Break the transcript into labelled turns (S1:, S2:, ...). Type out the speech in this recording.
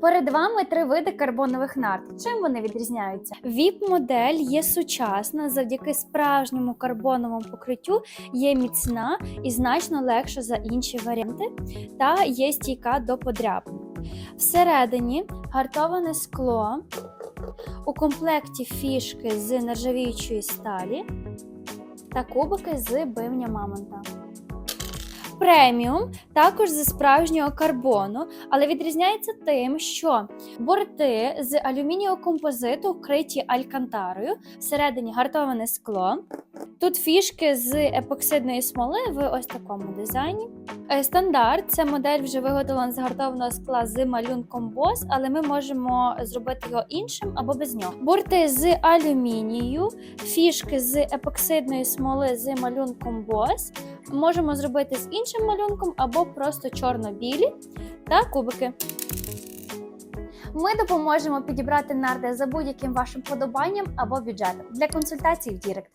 S1: Перед вами три види карбонових нарт. Чим вони відрізняються? ВІП-модель є сучасна, завдяки справжньому карбоновому покриттю є міцна і значно легша за інші варіанти, та є стійка до подряпин. Всередині гартоване скло, у комплекті фішки з нержавіючої сталі та кубики з бивня мамонта. Преміум також зі справжнього карбону, але відрізняється тим, що борти з алюмінієвого композиту вкриті алькантарою, всередині гартоване скло. Тут фішки з епоксидної смоли в ось такому дизайні. Е, Стандарт це модель вже виготовлена з гартованого скла з малюнком бос, але ми можемо зробити його іншим або без нього. Борти з алюмінію, фішки з епоксидної смоли з малюнком бос. Можемо зробити з іншим малюнком або просто чорно-білі та кубики. Ми допоможемо підібрати нарди за будь-яким вашим подобанням або бюджетом для консультацій в Дірект.